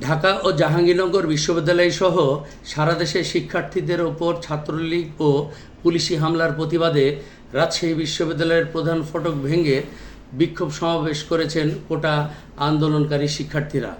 ঢাকা ও জাহাঙ্গীরনগর বিশ্ববিদ্যালয় সহ সারা দেশে শিক্ষার্থীদের ওপর ছাত্রলীগ ও পুলিশি হামলার প্রতিবাদে রাজশাহী বিশ্ববিদ্যালয়ের প্রধান ফটক ভেঙে বিক্ষোভ সমাবেশ করেছেন কোটা আন্দোলনকারী শিক্ষার্থীরা।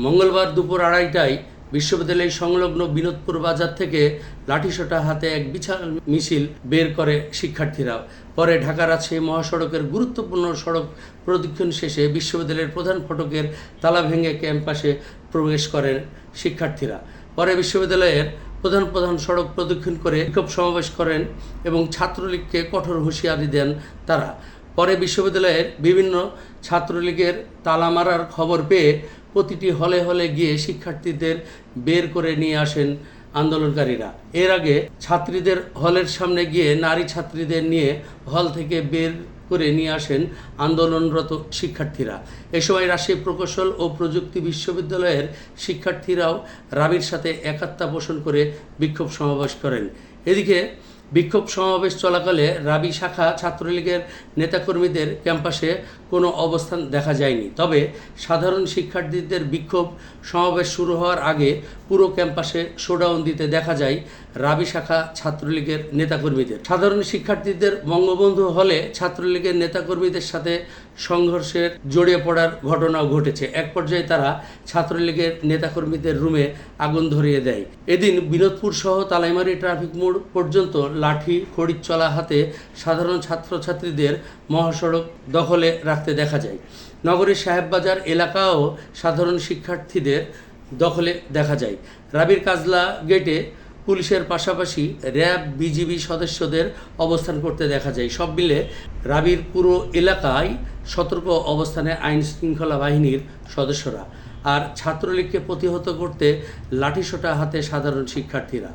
মঙ্গলবার দুপুর আড়াইটায় বিশ্ববিদ্যালয় সংলগ্ন বিনোদপুর বাজার থেকে লাঠিসোঁটা হাতে এক বিশাল মিছিল বের করে শিক্ষার্থীরা পরে ঢাকা রাজশাহী মহাসড়কের গুরুত্বপূর্ণ সড়ক প্রদক্ষিণ শেষে বিশ্ববিদ্যালয়ের প্রধান ফটকের তালা ভেঙে ক্যাম্পাসে প্রবেশ করেন শিক্ষার্থীরা। পরে বিশ্ববিদ্যালয়ের প্রধান প্রধান সড়ক প্রদক্ষিণ করে বিক্ষোভ সমাবেশ করেন এবং ছাত্রলীগকে কঠোর হুঁশিয়ারি দেন তারা। পরে বিশ্ববিদ্যালয়ের বিভিন্ন ছাত্রলীগের তালা মারার খবর পেয়ে প্রতিটি হলে হলে গিয়ে শিক্ষার্থীদের বের করে নিয়ে আসেন আন্দোলনকারীরা। এর আগে ছাত্রীদের হলের সামনে গিয়ে নারী ছাত্রীদের নিয়ে হল থেকে বের করে নিয়ে আসেন আন্দোলনরত শিক্ষার্থীরা। এ সময় রাজশাহী প্রকৌশল ও প্রযুক্তি বিশ্ববিদ্যালয়ের শিক্ষার্থীরাও রাবির সাথে একাত্মতা পোষণ করে বিক্ষোভ সমাবেশ করেন। এদিকে বিক্ষোভ সমাবেশ চলাকালে রাবি শাখা ছাত্রলীগের নেতাকর্মীদের ক্যাম্পাসে কোনো অবস্থান দেখা যায়নি। তবে সাধারণ শিক্ষার্থীদের বিক্ষোভ সমাবেশ শুরু হওয়ার আগে পুরো ক্যাম্পাসে শোডাউন দিতে দেখা যায় রাবি শাখা ছাত্রলীগের নেতাকর্মীদের। সাধারণ শিক্ষার্থীদের বঙ্গবন্ধু হলে ছাত্রলীগের নেতাকর্মীদের সাথে সংঘর্ষের জড়িয়ে পড়ার ঘটনাও ঘটেছে। এক পর্যায়ে তারা ছাত্রলীগের নেতাকর্মীদের রুমে আগুন ধরিয়ে দেয়। এদিন বিনোদপুর সহ তালাইমারি ট্রাফিক মোড় পর্যন্ত লাঠি খড়িচলা হাতে সাধারণ ছাত্রছাত্রীদের মহাসড়ক দখলে রাখতে দেখা যায়। নগরীর সাহেববাজার এলাকাও সাধারণ শিক্ষার্থীদের দখলে দেখা যায়। রাবির কাজলা গেটে পুলিশের পাশাপাশি র্যাব, বিজিবি সদস্যদের অবস্থান করতে দেখা যায়। সব মিলে রাবির পুরো এলাকায় সতর্ক অবস্থানে আইন শৃঙ্খলা বাহিনীর সদস্যরা। আর ছাত্রলীগকে প্রতিহত করতে লাঠিসোঁটা হাতে সাধারণ শিক্ষার্থীরা।